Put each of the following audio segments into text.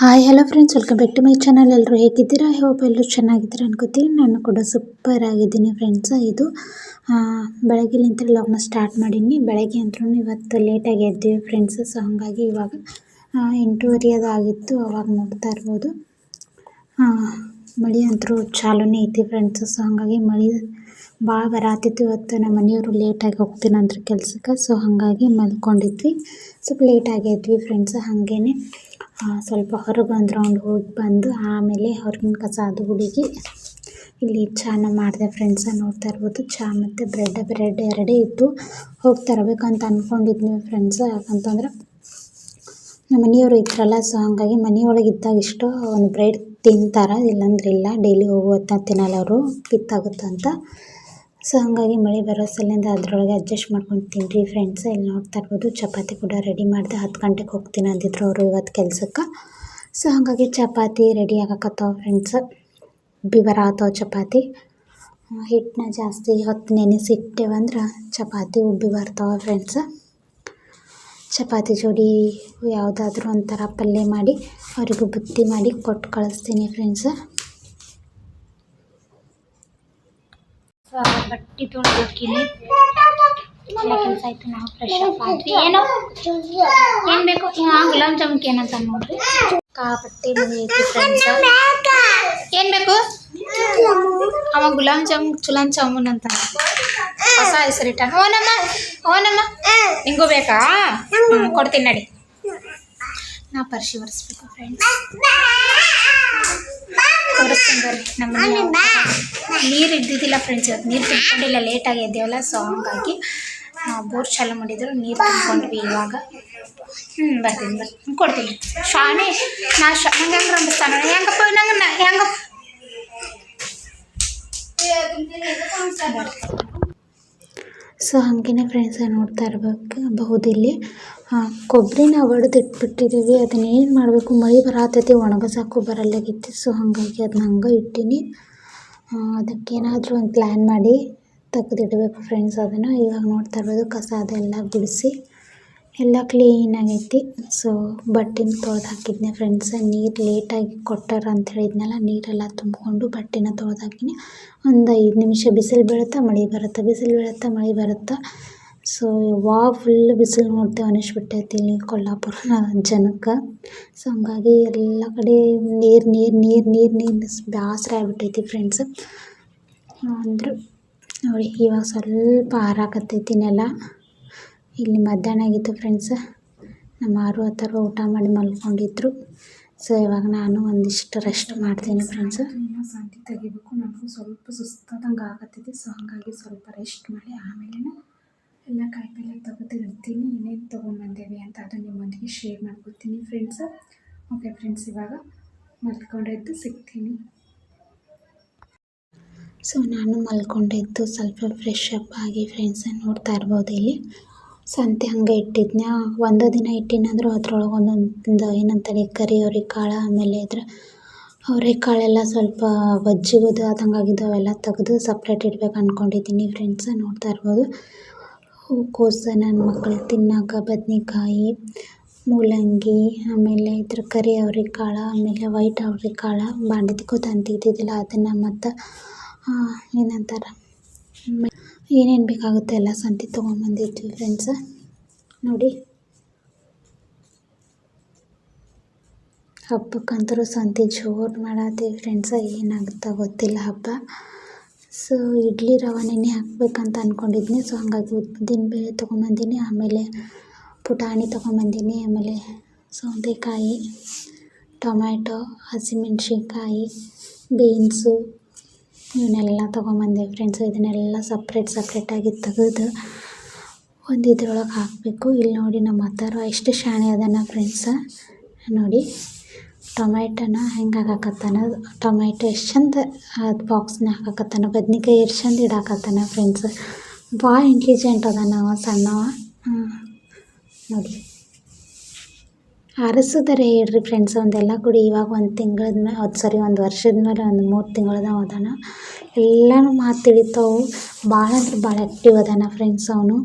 Hi hello friends welcome back to my channel ಎಲ್ಲರೂ ಹೇಗಿದ್ದೀರಾ? Hope ಎಲ್ಲರೂ ಚೆನ್ನಾಗಿದ್ದೀರಾ ಅನ್ಕೋತೀನಿ. ನಾನು ಕೂಡ ಸೂಪರ್ ಆಗಿದ್ದೀನಿ ಫ್ರೆಂಡ್ಸ್ ಇದು ಬೆಳಗ್ಗೆಲಿಂತ ಲಾಗ್ನ ಸ್ಟಾರ್ಟ್ ಮಾಡೀನಿ. ಬೆಳಗ್ಗೆ ಅಂತೂ ಇವತ್ತು ಲೇಟಾಗಿ ಎದ್ದಿವಿ ಫ್ರೆಂಡ್ಸ್ ಸೊ ಹಾಗಾಗಿ ಇವಾಗ ಎಂಟೂವರೆ ಅದು ಆಗಿತ್ತು. ಅವಾಗ ನೋಡ್ತಾ ಇರ್ಬೋದು. ಮಳೆ ಅಂತೂ ಚಾಲೂನೇ ಐತಿ ಫ್ರೆಂಡ್ಸ್ ಸೊ ಹಾಗಾಗಿ ಮಳೆ ಭಾಳ ಬರಾತಿತ್ತು ಇವತ್ತು. ನಮ್ಮ ಮನೆಯವರು ಲೇಟಾಗಿ ಹೋಗ್ತೀನಿ ಅಂದ್ರೆ ಕೆಲಸಕ್ಕೆ. ಸೊ ಹಾಗಾಗಿ ಮಲ್ಕೊಂಡಿದ್ವಿ. ಸ್ವಲ್ಪ ಲೇಟಾಗಿ ಎದ್ವಿ ಫ್ರೆಂಡ್ಸ್ ಹಾಗೇನೆ. ಸ್ವಲ್ಪ ಹೊರಗೆ ಒಂದು ರೌಂಡ್ ಹೋಗಿ ಬಂದು ಆಮೇಲೆ ಹೊರಗಿನ ಕಸ ಅದು ಹುಡುಗಿ ಇಲ್ಲಿ ಚಾನ ಮಾಡಿದೆ ಫ್ರೆಂಡ್ಸ ನೋಡ್ತಾ ಇರ್ಬೋದು. ಚಹಾ ಮತ್ತು ಬ್ರೆಡ್ ಬ್ರೆಡ್ ಎರಡೇ ಇತ್ತು. ಹೋಗಿ ತರಬೇಕಂತ ಅಂದ್ಕೊಂಡಿದ್ವಿ ಫ್ರೆಂಡ್ಸ ಯಾಕಂತಂದ್ರೆ ನಮ್ಮ ಮನೆಯವರು ಇದ್ರಲ್ಲ ಸೊ ಹಾಗಾಗಿ ಮನೆಯೊಳಗೆ ಇದ್ದಾಗ ಇಷ್ಟು ಒಂದು ಬ್ರೆಡ್ ತಿಂತಾರೆ, ಇಲ್ಲಾಂದ್ರೆ ಇಲ್ಲ ಡೈಲಿ ಹೋಗುವತ್ತ ತಿನ್ನಲ್ಲ ಅವರು, ಪಿತ್ತಾಗುತ್ತಂತ. ಸೊ ಹಾಗಾಗಿ ಮಳೆ ಬರೋ ಸಲಿಂದ ಅದರೊಳಗೆ ಅಡ್ಜಸ್ಟ್ ಮಾಡ್ಕೊಂಡು ತಿನ್ರಿ ಫ್ರೆಂಡ್ಸ್ ಇಲ್ಲಿ ನೋಡ್ತಾ ಇರ್ಬೋದು ಚಪಾತಿ ಕೂಡ ರೆಡಿ ಮಾಡಿದೆ. ಹತ್ತು ಗಂಟೆಗೆ ಹೋಗ್ತೀನಿ ಅಂದಿದ್ರು ಅವರು ಇವತ್ತು ಕೆಲಸಕ್ಕೆ. ಸೊ ಹಾಗಾಗಿ ಚಪಾತಿ ರೆಡಿ ಆಗಕತ್ತಾವ ಫ್ರೆಂಡ್ಸ್ ಉಬ್ಬಿ ಬರತ್ತಾವ ಚಪಾತಿ. ಹಿಟ್ಟನ್ನ ಜಾಸ್ತಿ ಹೊತ್ತು ನೆನೆಸಿಟ್ಟೇವಂದ್ರೆ ಚಪಾತಿ ಉಬ್ಬಿ ಬರ್ತಾವೆ ಫ್ರೆಂಡ್ಸ್ ಚಪಾತಿ ಜೋಡಿ ಯಾವುದಾದ್ರೂ ಒಂಥರ ಪಲ್ಯ ಮಾಡಿ, ಅವರಿಗೂ ಬುತ್ತಿ ಮಾಡಿ ಕೊಟ್ಟು ಕಳಿಸ್ತೀನಿ ಫ್ರೆಂಡ್ಸ್ ಬಟ್ಟೆ ತೊಗೊಂಡು ಹೋಗ್ತೀನಿ ಎಲ್ಲ ಕೆಲಸ ಆಯ್ತು ನಾವು ಫ್ರೆಶ್ ಅಪ್ ಆದ್ವಿ ಏನೋ ಏನು ಬೇಕು ಹಾಂ ಗುಲಾಬ್ ಜಾಮೂನ್ಗೆ ಏನಂತ ನೋಡ್ರಿ ಕಾ ಬಟ್ಟೆ ಮನೆ ಐತಿ ಫ್ರೆಂಡ್ಸ್ ಏನು ಬೇಕು ಅವ ಗುಲಾಬ್ ಜಾಮೂನ್ ಚುಲಾನ್ ಜಾಮೂನ್ ಅಂತ ಹೊಸ ಹೆಸರಿಟ್ಟ ಓನಮ್ಮ ಓನಮ್ಮ ನಿಂಗೂ ಬೇಕಾ? ಹ್ಞೂ ಕೊಡ್ತೀನಿ ನಡಿ ನಾ ಪರ್ಶಿ ಒರೆಸ್ಬೇಕು ಫ್ರೆಂಡ್ಸ್ ತೋರಿಸ್ತೀನಿ ಬರ್ರಿ ನಮ್ಮ ನೀರು ಇದ್ದಿದ್ದಿಲ್ಲ ಫ್ರೆಂಡ್ಸ್ ಇವತ್ತು. ನೀರು ತುಂಬಿಕೊಂಡಿಲ್ಲ ಲೇಟಾಗಿ ಎದ್ದೇವಲ್ಲ ಸೊ ಹಂಗಾಗಿ ಬೋರ್ ಚಾಲು ಮಾಡಿದ್ರು ನೀರು ತುಂಬಿಕೊಂಡ್ವಿ ಇವಾಗ. ಹ್ಞೂ ಬರ್ತೀನಿ ಬರ್ತೀನಿ. ಕೊಡ್ತೀನಿ. ಶಾನೆ ನಾ ಶಾ ನಂಗೆ ಹೆಂಗೆ ರಂಬಿಸ್ತಾನ ಹೆಂಗಪ್ಪ ನಂಗೆ ನ- ಹೆಂಗಪ್ಪ ಸೊ ಹಾಗೇನೆ ಫ್ರೆಂಡ್ಸ್ ನೋಡ್ತಾ ಇರ್ಬೇಕು ಬಹುದು ಇಲ್ಲಿ. ಆ, ಕೊಬ್ಬರಿನ ಒಡೆದು ಇಟ್ಬಿಟ್ಟಿದ್ದೀವಿ ಅದನ್ನ ಏನು ಮಾಡಬೇಕು? ಮಳೆ ಬರತೈತಿ ಒಣಗಸಾಕು ಬರಲ್ಲಾಗಿತ್ತು ಸೊ ಹಾಗಾಗಿ ಅದನ್ನ ಹಂಗೆ ಇಟ್ಟೀನಿ. ಅದಕ್ಕೇನಾದರೂ ಒಂದು ಪ್ಲ್ಯಾನ್ ಮಾಡಿ ತೆಗೆದಿಡಬೇಕು ಫ್ರೆಂಡ್ಸ್ ಅದನ್ನು. ಇವಾಗ ನೋಡ್ತಾ ಇರ್ಬೋದು ಕಸ ಅದೆಲ್ಲ ಗುಡಿಸಿ ಎಲ್ಲ ಕ್ಲೀನ್ ಆಗೈತಿ. ಸೊ ಬಟ್ಟೆನ ತೊಳ್ದು ಹಾಕಿದ್ನೆ ಫ್ರೆಂಡ್ಸ್ ನೀರು ಲೇಟಾಗಿ ಕೊಟ್ಟಾರ ಅಂತ ಹೇಳಿದ್ನಲ್ಲ, ನೀರೆಲ್ಲ ತುಂಬಿಕೊಂಡು ಬಟ್ಟೆನ ತೊಳೆದು ಹಾಕಿನಿ. ಒಂದು ಐದು ನಿಮಿಷ ಬಿಸಿಲು ಬೀಳುತ್ತಾ ಮಳೆ ಬರುತ್ತೆ? ಬಿಸಿಲು ಬೀಳುತ್ತಾ ಮಳೆ ಬರುತ್ತೆ? ಸೊ ಯಾವಾಗ ಫುಲ್ ಬಿಸಿಲು ನೋಡ್ತೇವೆ ಅನಿಸ್ಬಿಟ್ಟೈತಿ ಇಲ್ಲಿ ಕೊಲ್ಲಾಪುರ ಜನಕ್ಕೆ ಸೊ ಹಂಗಾಗಿ ಎಲ್ಲ ಕಡೆ ನೀರು ನೀರು ನೀರು ನೀರು ನೀರು ಬೇಸರ ಆಗ್ಬಿಟ್ಟೈತಿ ಫ್ರೆಂಡ್ಸ್ ಅಂದ್ರೆ ನೋಡಿ, ಇವಾಗ ಸ್ವಲ್ಪ ಆರಾಕತ್ತೈತಿ ನೆಲ. ಇಲ್ಲಿ ಮಧ್ಯಾಹ್ನ ಆಗಿತ್ತು ಫ್ರೆಂಡ್ಸ್ ನಮ್ಮ ಆರು ಹತ್ತಾರು ಊಟ ಮಾಡಿ ಮಲ್ಕೊಂಡಿದ್ರು. ಸೊ ಇವಾಗ ನಾನು ಒಂದಿಷ್ಟು ರೆಸ್ಟ್ ಮಾಡ್ತೀನಿ ಫ್ರೆಂಡ್ಸ್ ಸಂತಿ ತೆಗಿಬೇಕು. ನನಗೂ ಸ್ವಲ್ಪ ಸುಸ್ತಾದಂಗೆ ಆಗತ್ತಿದೆ ಸೊ ಹಾಗಾಗಿ ಸ್ವಲ್ಪ ರೆಸ್ಟ್ ಮಾಡಿ ಆಮೇಲೆ ಎಲ್ಲ ಕಾಯಿಪಲ್ಲೆ ತೆಗೆದು ಇಡ್ತೀನಿ ಏನೇನು ತೊಗೊಂಬಂದೇವಿ ಅಂತ ಅದು ನಿಮ್ಮೊಂದಿಗೆ ಶೇರ್ ಮಾಡ್ಕೊತೀನಿ ಫ್ರೆಂಡ್ಸ್ ಓಕೆ ಫ್ರೆಂಡ್ಸ್ ಇವಾಗ ಮಲ್ಕೊಂಡಿದ್ದು ಸಿಗ್ತೀನಿ. ಸೊ ನಾನು ಮಲ್ಕೊಂಡಿದ್ದು ಸ್ವಲ್ಪ ಫ್ರೆಶ್ ಅಪ್ ಆಗಿ ಫ್ರೆಂಡ್ಸ್ ನೋಡ್ತಾ ಇರ್ಬೋದು ಇಲ್ಲಿ. ಸಂತೆ ಹಂಗೆ ಇಟ್ಟಿದ್ನ. ಒಂದು ದಿನ ಇಟ್ಟಿನಂದ್ರೆ ಅದ್ರೊಳಗೆ ಒಂದೊಂದು ಏನಂತಾರೆ, ಕರಿ ಅವ್ರೆಕಾಳು, ಆಮೇಲೆ ಇದ್ರ ಅವ್ರೆಕಾಳೆಲ್ಲ ಸ್ವಲ್ಪ ಬಜ್ಜಿಗೋದು ಆಗಿದ್ದು ಅವೆಲ್ಲ ತೆಗೆದು ಸಪ್ರೇಟ್ ಇಡ್ಬೇಕು ಅಂದ್ಕೊಂಡಿದ್ದೀನಿ ಫ್ರೆಂಡ್ಸ್ ನೋಡ್ತಾ ಇರ್ಬೋದು. ಹೂಕೋಸು ನನ್ನ ಮಕ್ಳು ತಿನ್ನಕ್ಕೆ ಬದ್ನೆಕಾಯಿ, ಮೂಲಂಗಿ, ಆಮೇಲೆ ಇದ್ರ ಕರಿ ಅವ್ರೆಕಾಳು, ಆಮೇಲೆ ವೈಟ್ ಅವ್ರೆಕಾಳು ಬಾಂಡಿದಕ್ಕೂ ತಂತಿದ್ದಿದ್ದಿಲ್ಲ ಅದನ್ನು ಮತ್ತು ಏನಂತಾರೆ, ಏನೇನು ಬೇಕಾಗುತ್ತೆ ಎಲ್ಲ ಸಂತಿ ತೊಗೊಂಬಂದಿದ್ವಿ ಫ್ರೆಂಡ್ಸ ನೋಡಿ. ಹಬ್ಬಕ್ಕಂತರೂ ಸಂತೆ ಜೋರು ಮಾಡತ್ತೀವಿ ಫ್ರೆಂಡ್ಸ ಏನಾಗುತ್ತಾ ಗೊತ್ತಿಲ್ಲ ಹಬ್ಬ. ಸೊ ಇಡ್ಲಿ ರವೆ ನೆನೆ ಹಾಕ್ಬೇಕಂತ ಅಂದ್ಕೊಂಡಿದ್ನಿ ಸೊ ಹಾಗಾಗಿ ಉದ್ದಿನ ಬೇಳೆ ತೊಗೊಂಬಂದಿನಿ, ಆಮೇಲೆ ಪುಟಾಣಿ ತೊಗೊಂಬಂದಿನಿ, ಆಮೇಲೆ ಸೌತೆಕಾಯಿ, ಟೊಮ್ಯಾಟೊ, ಹಸಿಮೆಣ್ಸಿನ್ಕಾಯಿ, ಬೀನ್ಸು ಇವನ್ನೆಲ್ಲ ತೊಗೊಂಬಂದೆ ಫ್ರೆಂಡ್ಸ್ ಇದನ್ನೆಲ್ಲ ಸಪ್ರೇಟ್ ಸಪ್ರೇಟಾಗಿ ತೆಗೆದು ಒಂದು ಇದ್ರೊಳಗೆ ಹಾಕಬೇಕು. ಇಲ್ಲಿ ನೋಡಿ ನಮ್ಮ ಅತ್ತಾರು ಎಷ್ಟು ಶಾಣೆ ಅದನ್ನು ಫ್ರೆಂಡ್ಸ ನೋಡಿ. ಟೊಮ್ಯಾಟೊನ ಹೆಂಗೆ ಹಾಕಾಕತ್ತಾನ? ಟೊಮ್ಯಾಟೊ ಎಷ್ಟು ಚಂದ ಅದು ಬಾಕ್ಸ್ನಾಗ ಹಾಕಾಕತ್ತಾನ, ಬದ್ನಿಕಾಯಿ ಎಷ್ಟು ಚಂದ ಇಡಾಕತ್ತಾನ ಫ್ರೆಂಡ್ಸ್ ಭಾಳ ಇಂಟೆಲಿಜೆಂಟ್ ಅದಾನ ಅವ, ಸಣ್ಣವ. ನೋಡಿ. ಆರಿಸಿದರೆ ಹೇಳ್ರಿ ಫ್ರೆಂಡ್ಸ್ ಒಂದೆಲ್ಲ ಕೂಡಿ. ಇವಾಗ ಒಂದು ತಿಂಗಳದ ಮೇಲೆ ಅದು ಸರಿ ಒಂದು ವರ್ಷದ ಮೇಲೆ ಒಂದು ಮೂರು ತಿಂಗಳದ ಅದಾನ. ಎಲ್ಲನೂ ಮಾತು ತಿಳಿತಾವು. ಭಾಳ ಅಂದ್ರೆ ಭಾಳ ಆ್ಯಕ್ಟಿವ್ ಅದಾನ ಫ್ರೆಂಡ್ಸ್ ಅವನು.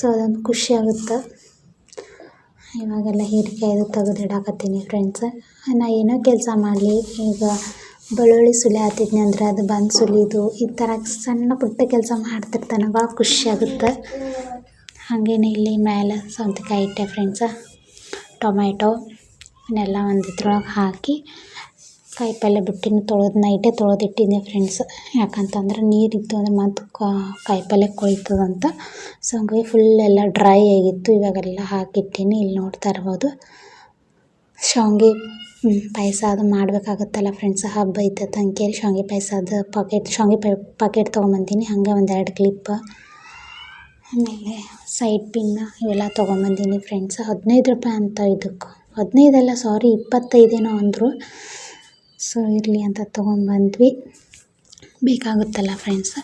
ಸೊ ಅದೊಂದು ಖುಷಿ ಆಗುತ್ತೆ. ಇವಾಗೆಲ್ಲ ಹೀರಿಕಾಯ್ದು ತೆಗೆದಿಡಾಕತ್ತೀನಿ ಫ್ರೆಂಡ್ಸ್ ನಾ ಏನೋ ಕೆಲಸ ಮಾಡಲಿ. ಈಗ ಬೆಳ್ಳುಳ್ಳಿ ಸುಲಿ ಹತ್ತಿದ್ನಿ ಅಂದ್ರೆ ಅದು ಬಂದು ಸುಲಿದು ಈ ಥರ ಸಣ್ಣ ಪುಟ್ಟ ಕೆಲಸ ಮಾಡ್ತಿರ್ತಾನೆ ಭಾಳ ಖುಷಿ ಆಗುತ್ತೆ. ಹಾಗೇನೆ ಇಲ್ಲಿ ಮೇಲೆ ಸೌತೆಕಾಯಿ ಇಟ್ಟೆ ಫ್ರೆಂಡ್ಸ ಟೊಮೆಟೊ ಇವನ್ನೆಲ್ಲ ಒಂದು ಇದ್ರೊಳಗೆ ಹಾಕಿ ಕಾಯಿಪಲ್ಯ ಬಿಟ್ಟಿನ, ತೊಳೆದು ನೈಟೇ ತೊಳೆದಿಟ್ಟಿದ್ದೆ ಫ್ರೆಂಡ್ಸ್ ಯಾಕಂತಂದ್ರೆ ನೀರಿತ್ತು, ಅಂದ್ರೆ ಮತ್ತು ಕಾಯಿಪಲ್ಯ ಕೊಯ್ತದಂತ. ಸೊ ಹಂಗಾಗಿ ಫುಲ್ ಎಲ್ಲ ಡ್ರೈ ಆಗಿತ್ತು, ಇವಾಗೆಲ್ಲ ಹಾಕಿಟ್ಟೀನಿ ಇಲ್ಲಿ ನೋಡ್ತಾ ಇರ್ಬೋದು. ಶಾವಿಗೆ ಪಾಯಸ ಅದು ಮಾಡಬೇಕಾಗತ್ತಲ್ಲ ಫ್ರೆಂಡ್ಸ್ ಹಬ್ಬ ಐತೆ ಅಂಕೇರಿ ಶಾವಿಗೆ ಅದು ಪಾಕೆಟ್ ಶಾವಿಗೆ ಪೈ ಪಾಕೆಟ್ ತೊಗೊಂಬಂದೀನಿ, ಹಾಗೆ ಒಂದೆರಡು ಕ್ಲಿಪ್ ಆಮೇಲೆ ಸೈಡ್ ಪಿನ್ನ ಇವೆಲ್ಲ ತೊಗೊಂಬಂದೀನಿ ಫ್ರೆಂಡ್ಸ್ ಹದಿನೈದು ರೂಪಾಯಿ ಅಂತ ಇದಕ್ಕೆ. ಹದಿನೈದಲ್ಲ ಸಾರಿ ಇಪ್ಪತ್ತೈದೇನೋ ಅಂದರು. ಸೊ ಇರಲಿ ಅಂತ ತೊಗೊಂಬಂದ್ವಿ ಬೇಕಾಗುತ್ತಲ್ಲ ಫ್ರೆಂಡ್ಸ್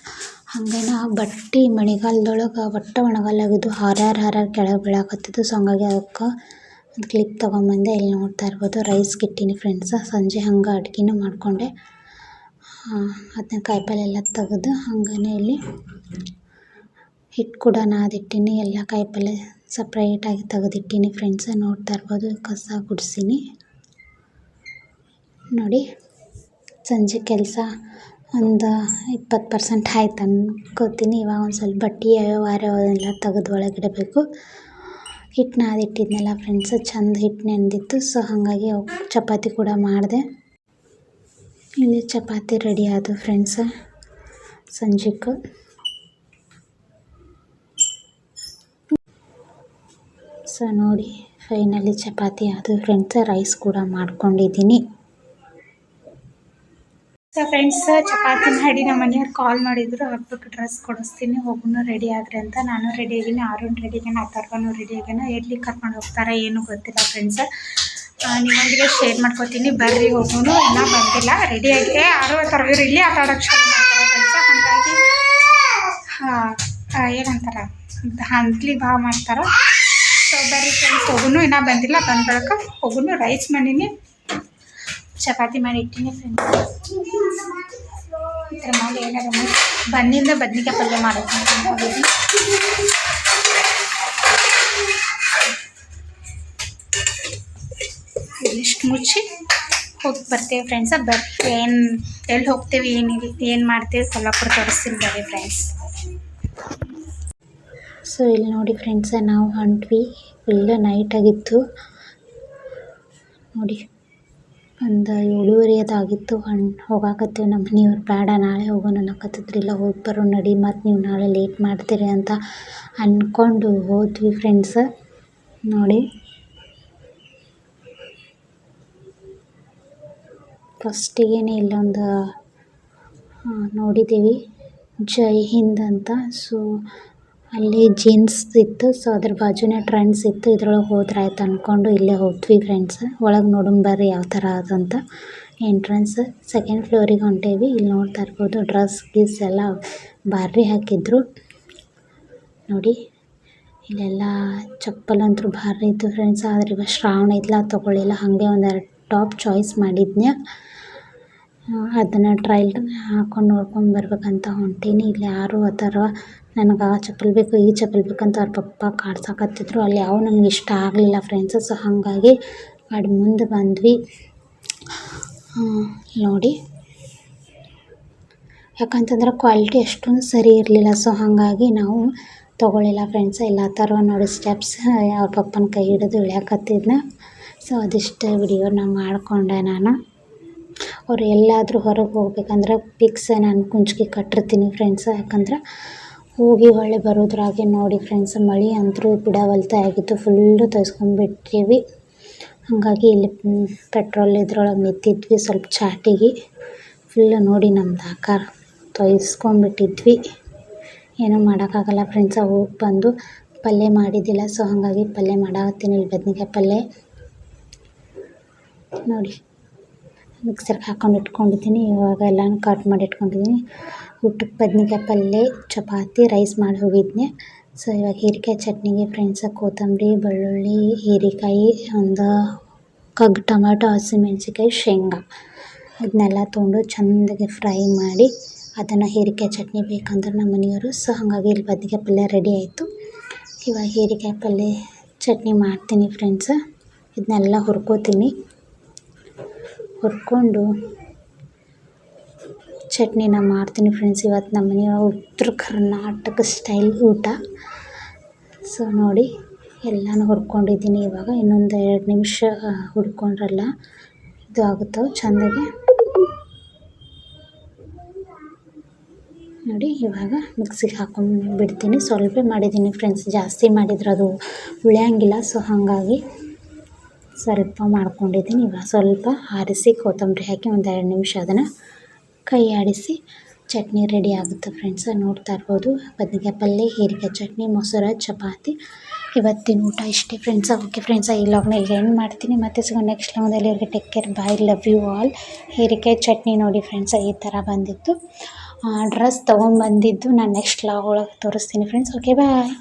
ಹಾಗೆ ನಾ ಬಟ್ಟೆ ಮಳೆಗಾಲದೊಳಗೆ ಒಟ್ಟು ಒಣಗಲ್ಲಾಗಿದ್ದು ಹಾರ್ಯಾರ ಹಾರ್ಯಾರ ಕೆಳಗೆ ಬೀಳಾಕತ್ತಿದ್ದು ಸೊ ಹಂಗಾಗಿ ಅದಕ್ಕೆ ಒಂದು ಕ್ಲಿಪ್ ತೊಗೊಂಬಂದೆ ಇಲ್ಲಿ ನೋಡ್ತಾ ಇರ್ಬೋದು ರೈಸ್ಗೆ ಕಿಟ್ಟಿನಿ ಫ್ರೆಂಡ್ಸ್ ಸಂಜೆ ಹಂಗೆ ಅಡುಗೆನೂ ಮಾಡಿಕೊಂಡೆ. ಅದನ್ನ ಕಾಯಿಪಲ್ಲೆ ಎಲ್ಲ ತೆಗೆದು ಹಂಗೇ ಇಲ್ಲಿ ಹಿಟ್ಟು ಕೂಡ ನಾದಿಟ್ಟೀನಿ ಎಲ್ಲ ಕಾಯಿಪಲ್ಲೆ ಸಪ್ರೇಟಾಗಿ ತೆಗೆದಿಟ್ಟೀನಿ ಫ್ರೆಂಡ್ಸ್ ನೋಡ್ತಾ ಇರ್ಬೋದು, ಕಸ ಗುಡಿಸೀನಿ. ನೋಡಿ, ಸಂಜೆ ಕೆಲಸ ಒಂದು ಇಪ್ಪತ್ತು ಪರ್ಸೆಂಟ್ ಆಯ್ತು ಅಂದ್ಕೋತೀನಿ ಇವಾಗ ಒಂದು ಸ್ವಲ್ಪ ಬಟ್ಟೆ ವಾರ ಅವೆಲ್ಲ ತೆಗೆದು ಒಳಗಿಡಬೇಕು. ಹಿಟ್ಟು ನಾದಿಟ್ಟಿದ್ನಲ್ಲ ಫ್ರೆಂಡ್ಸ್ ಚಂದ ಹಿಟ್ಟು ನೆಂದಿತ್ತು ಸೊ ಹಾಗಾಗಿ ಚಪಾತಿ ಕೂಡ ಮಾಡಿದೆ. ಇಲ್ಲಿ ಚಪಾತಿ ರೆಡಿ ಆದವು ಫ್ರೆಂಡ್ಸ್ ಸಂಜೆಗೆ ಸೊ ನೋಡಿ ಫೈನಲಿ ಚಪಾತಿ ಆದವು ಫ್ರೆಂಡ್ಸ್ ರೈಸ್ ಕೂಡ ಮಾಡ್ಕೊಂಡಿದ್ದೀನಿ. ಸೊ ಫ್ರೆಂಡ್ಸ್ ಚಪಾತಿ ಮಾಡಿ ನಮ್ಮ ಮನೆಯವ್ರು ಕಾಲ್ ಮಾಡಿದ್ರು. ಹಬ್ಬಕ್ಕೆ ಡ್ರೆಸ್ ಕೊಡಿಸ್ತೀನಿ, ಹೋಗುನು ರೆಡಿ ಆದ್ರೆ ಅಂತ. ನಾನು ರೆಡಿ ಆಗಿನಿ ಆರುನ್ ರೆಡಿ ಆಗ್ಯಾನ ಅಥರ್ವನು ರೆಡಿ ಆಗ್ಯಾನ ಎಲ್ಲಿ ಕರ್ಕೊಂಡು ಹೋಗ್ತಾರೆ ಏನು ಗೊತ್ತಿಲ್ಲ ಫ್ರೆಂಡ್ಸ್ ನಿಮ್ಮೊಂದಿಗೆ ಶೇರ್ ಮಾಡ್ಕೋತೀನಿ. ಬರ್ರಿ, ಹೋಗುನು. ಇನ್ನೂ ಬಂದಿಲ್ಲ. ರೆಡಿ ಆಗಿದೆ ಆರು ಅಥರ್ವರು ಇಲ್ಲಿ ಆಟ ಆಡೋಕೆ ಶುರು ಮಾಡ್ತಾರೆ ಫ್ರೆಂಡ್ಸ್ ಹಾಗಾಗಿ ಏನಂತಾರೆ? ಹಂತ್ಲಿ ಭಾವ ಮಾಡ್ತಾರೆ. ಸೊ ಬರ್ರಿ ಫ್ರೆಂಡ್ಸ್ ಹೋಗುನು. ಇನ್ನೂ ಬಂದಿಲ್ಲ. ಬಂದ ಬಳಿಕ ಹೋಗುನು. ರೈಸ್ ಮಾಡೀನಿ. ಚಪಾತಿ ಮಾಡಿ ಇಟ್ಟಿನಿ ಫ್ರೆಂಡ್ಸ್ ಇದ್ರ ಮಾಡಿ ಏನಾರ ಬನ್ನಿಂದ ಬದ್ನಿಕಾಯಿ ಪಲ್ಯ ಮಾಡೋದು ಇಲ್ಲಿಷ್ಟು ಮುಚ್ಚಿ ಹೋಗಿ ಬರ್ತೀವಿ ಫ್ರೆಂಡ್ಸ ಬರ್ ಏನು ಎಲ್ಲಿ ಹೋಗ್ತೀವಿ, ಏನು ಏನು ಮಾಡ್ತೀವಿ ಕೊಲ್ಲಾಪುರ ತೋರಿಸ್ತೀನಿ ಬರ್ರಿ ಫ್ರೆಂಡ್ಸ್ ಸೊ ಇಲ್ಲಿ ನೋಡಿ ಫ್ರೆಂಡ್ಸ ನಾವು ಹೊಂಟ್ವಿ. ಫುಲ್ ನೈಟ್ ಆಗಿತ್ತು. ನೋಡಿ. ಒಂದು ಏಳುವರೆ ಅದಾಗಿತ್ತು ಹಣ್ಣು ಹೋಗಾಕತ್ತೀವಿ ನಮ್ಮ ಮನೆಯವ್ರು. ಬೇಡ, ನಾಳೆ ಹೋಗೋಣ ಅನ್ನಕತ್ತಿದ್ರು. ಇಲ್ಲ, ಹೋಗಿ ಬರೋ, ನಡಿ, ಮತ್ತು ನೀವು ನಾಳೆ ಲೇಟ್ ಮಾಡ್ತೀರಿ ಅಂತ ಅಂದ್ಕೊಂಡು ಹೋದ್ವಿ ಫ್ರೆಂಡ್ಸ ನೋಡಿ. ಫಸ್ಟಿಗೇನೆ ಇಲ್ಲೊಂದು ನೋಡಿದ್ದೀವಿ ಜೈ ಹಿಂದ್ ಅಂತ. ಸೊ ಅಲ್ಲಿ ಜೀನ್ಸ್ ಇತ್ತು ಸೊ ಅದ್ರ ಬಾಜುನೇ ಟ್ರೆಂಡ್ಸ್ ಇತ್ತು. ಇದ್ರೊಳಗೆ ಹೋದ್ರೆ ಆಯ್ತು ಅನ್ಕೊಂಡು ಇಲ್ಲೇ ಹೋದ್ವಿ ಫ್ರೆಂಡ್ಸ್ ಒಳಗೆ ನೋಡೋಣ ಬರ್ರಿ ಯಾವ ಥರ ಅದಂತ ಎಂಟ್ರೆನ್ಸ್ ಸೆಕೆಂಡ್ ಫ್ಲೋರಿಗೆ ಹೊಂಟೇವಿ. ಇಲ್ಲಿ ನೋಡ್ತಾ ಇರ್ಬೋದು ಡ್ರೆಸ್ ಗೀಸ್ ಎಲ್ಲ ಭಾರಿ ಹಾಕಿದ್ರು. ನೋಡಿ, ಇಲ್ಲೆಲ್ಲ ಚಪ್ಪಲ್ ಅಂತೂ ಭಾರಿ ಇತ್ತು ಫ್ರೆಂಡ್ಸ್ ಆದರೆ ಇವಾಗ ಶ್ರಾವಣ ಇದ್ಲ ತೊಗೊಳ್ಳಿಲ್ಲ. ಹಾಗೆ ಒಂದೆರಡು ಟಾಪ್ ಚಾಯ್ಸ್ ಮಾಡಿದ್ನ್ಯ. ಅದನ್ನು ಟ್ರೈಲ್ ಹಾಕೊಂಡು ನೋಡ್ಕೊಂಡು ಬರ್ಬೇಕಂತ ಹೊಂಟೀನಿ. ಇಲ್ಲಿ ಯಾರು ಆ ಥರ ನನಗೆ ಆ ಚಪ್ಪಲಿ ಬೇಕು, ಈ ಚಪ್ಪಲಿ ಬೇಕಂತ ಅವ್ರ ಪಪ್ಪ ಕಾಡ್ಸಕತ್ತಿದ್ರು. ಅಲ್ಲಿ ಯಾವ ನಮ್ಗೆ ಇಷ್ಟ ಆಗಲಿಲ್ಲ ಫ್ರೆಂಡ್ಸ್ ಸೊ ಹಾಗಾಗಿ ಗಾಡಿ ಮುಂದೆ ಬಂದ್ವಿ. ನೋಡಿ. ಯಾಕಂತಂದ್ರೆ ಕ್ವಾಲಿಟಿ ಅಷ್ಟೊಂದು ಸರಿ ಇರಲಿಲ್ಲ. ಸೊ ಹಾಗಾಗಿ ನಾವು ತೊಗೊಳ್ಳಿಲ್ಲ ಫ್ರೆಂಡ್ಸ್ ಎಲ್ಲ ಥರ ನೋಡಿ ಸ್ಟೆಪ್ಸ್ ಅವ್ರ ಪಪ್ಪನ ಕೈ ಹಿಡಿದು ಇಳಿಯಾಕತ್ತಿದ್ನ. ಸೊ ಅದಿಷ್ಟೇ ವಿಡಿಯೋನ ಮಾಡಿಕೊಂಡೆ ನಾನು. ಅವ್ರು ಎಲ್ಲಾದರೂ ಹೊರಗೆ ಹೋಗ್ಬೇಕಂದ್ರೆ ಪಿಕ್ಸ್ ನಾನು ಕುಂಚ್ಗೆ ಕಟ್ಟಿರ್ತೀನಿ ಫ್ರೆಂಡ್ಸ್ ಯಾಕಂದ್ರೆ ಹೋಗಿ ಹೊಳೆ ಬರೋದ್ರಾಗೆ ನೋಡಿ ಫ್ರೆಂಡ್ಸ್ ಮಳೆ ಅಂತೂ ಬಿಡವಲ್ತ ಆಗಿತ್ತು ಫುಲ್ಲು ತರಿಸ್ಕೊಂಡ್ಬಿಟ್ಟಿವಿ. ಹಾಗಾಗಿ ಇಲ್ಲಿ ಪೆಟ್ರೋಲ್ ಇದ್ರೊಳಗೆ ನಿಂತಿದ್ವಿ ಸ್ವಲ್ಪ ಚಾಟಿಗೆ ಫುಲ್ಲು ನೋಡಿ ನಮ್ದು ಆಕಾರ ತೊಯ್ಸ್ಕೊಂಡ್ಬಿಟ್ಟಿದ್ವಿ ಏನೂ ಮಾಡೋಕ್ಕಾಗಲ್ಲ ಫ್ರೆಂಡ್ಸ ಹೋಗಿ ಬಂದು ಪಲ್ಯ ಮಾಡಿದ್ದಿಲ್ಲ ಸೊ ಹಾಗಾಗಿ ಪಲ್ಯ ಮಾಡಾಕತ್ತೀನಿ, ಇಲ್ಲಿ ಬದ್ನೆಕಾಯಿ ಪಲ್ಯ. ನೋಡಿ. ಮಿಕ್ಸರ್ಗೆ ಹಾಕೊಂಡು ಇಟ್ಕೊಂಡಿದ್ದೀನಿ. ಇವಾಗ ಎಲ್ಲನೂ ಕಟ್ ಮಾಡಿ ಇಟ್ಕೊಂಡಿದ್ದೀನಿ. ಊಟಕ್ಕೆ ಬದ್ನೆಕಾಯಿ ಪಲ್ಯ ಚಪಾತಿ ರೈಸ್ ಮಾಡಿ ಹೋಗಿದ್ದೆ ಸೊ ಇವಾಗ ಹೀರೆಕಾಯಿ ಚಟ್ನಿಗೆ ಫ್ರೆಂಡ್ಸ ಕೊತ್ತಂಬರಿ, ಬೆಳ್ಳುಳ್ಳಿ, ಹೀರೆಕಾಯಿ, ಒಂದು ಕಗ್ಗು ಟೊಮೆಟೊ ಹಸಿಮೆಣ್ಸಿಕಾಯಿ ಶೇಂಗಾ. ಇದನ್ನೆಲ್ಲ ತೊಗೊಂಡು ಚೆಂದಾಗಿ ಫ್ರೈ ಮಾಡಿ ಅದನ್ನು ಹೀರೆಕಾಯಿ ಚಟ್ನಿ ಬೇಕಂದ್ರೆ ನಮ್ಮ ಮನೆಯವರು ಸೊ ಹಾಗಾಗಿ ಇಲ್ಲಿ ಬದ್ನೆಕಾಯಿ ಪಲ್ಯ ರೆಡಿ ಆಯಿತು. ಇವಾಗ ಹೀರೆಕಾಯಿ ಪಲ್ಯ ಚಟ್ನಿ ಮಾಡ್ತೀನಿ ಫ್ರೆಂಡ್ಸ್ ಇದನ್ನೆಲ್ಲ ಹುರ್ಕೋತೀನಿ. ಹುರ್ಕೊಂಡು ಚಟ್ನಿನ ಮಾಡ್ತೀನಿ ಫ್ರೆಂಡ್ಸ್ ಇವತ್ತು ನಮ್ಮ ಮನೆಯ ಉತ್ತರ ಕರ್ನಾಟಕ ಸ್ಟೈಲ್ ಊಟ. ಸೊ ನೋಡಿ, ಎಲ್ಲನೂ ಹುರ್ಕೊಂಡಿದ್ದೀನಿ. ಇವಾಗ ಇನ್ನೊಂದು ಎರಡು ನಿಮಿಷ ಹುರ್ಕೊಂಡ್ರಲ್ಲ, ಇದು ಆಗುತ್ತವೆ ಚೆಂದಾಗಿ? ನೋಡಿ, ಇವಾಗ ಮಿಕ್ಸಿಗೆ ಹಾಕೊಂಡು ಬಿಡ್ತೀನಿ ಸ್ವಲ್ಪ ಮಾಡಿದ್ದೀನಿ ಫ್ರೆಂಡ್ಸ್ ಜಾಸ್ತಿ ಮಾಡಿದ್ರೆ ಅದು ಉಳಿಯಂಗಿಲ್ಲ ಸೊ ಹಾಗಾಗಿ ಸ್ವಲ್ಪ ಮಾಡ್ಕೊಂಡಿದ್ದೀನಿ. ಇವಾಗ ಸ್ವಲ್ಪ ಆರಿಸಿ ಕೊತ್ತಂಬರಿ ಹಾಕಿ ಒಂದು ಎರಡು ನಿಮಿಷ ಅದನ್ನು ಕೈ ಆಡಿಸಿ ಚಟ್ನಿ ರೆಡಿ ಆಗುತ್ತೆ ಫ್ರೆಂಡ್ಸ್. ನೋಡ್ತಾ ಇರ್ಬೋದು. ಬದ್ನಿಕಾಯಿ ಪಲ್ಯ ಹೀರೆಕಾಯಿ ಚಟ್ನಿ, ಮೊಸರು, ಚಪಾತಿ. ಇವತ್ತಿನ ಊಟ ಇಷ್ಟೇ ಫ್ರೆಂಡ್ಸ. ಓಕೆ ಫ್ರೆಂಡ್ಸ್, ಈ ಲಾಗ್ನ ಈಗ ಎಂಡ್ ಮಾಡ್ತೀನಿ. ಮತ್ತೆ ಸಿಗೋ ನೆಕ್ಸ್ಟ್ ಲಾಗ್ದಲ್ಲಿ ಅವ್ರಿಗೆ take care bye love you all ಹೀರೆಕಾಯಿ ಚಟ್ನಿ ನೋಡಿ ಫ್ರೆಂಡ್ಸ್, ಈ ಥರ ಬಂದಿತ್ತು. ಡ್ರೆಸ್ ತೊಗೊಂಬಂದಿದ್ದು ನಾನು ನೆಕ್ಸ್ಟ್ ಲಾಗ್ ಒಳಗೆ ತೋರಿಸ್ತೀನಿ ಫ್ರೆಂಡ್ಸ್. Okay bye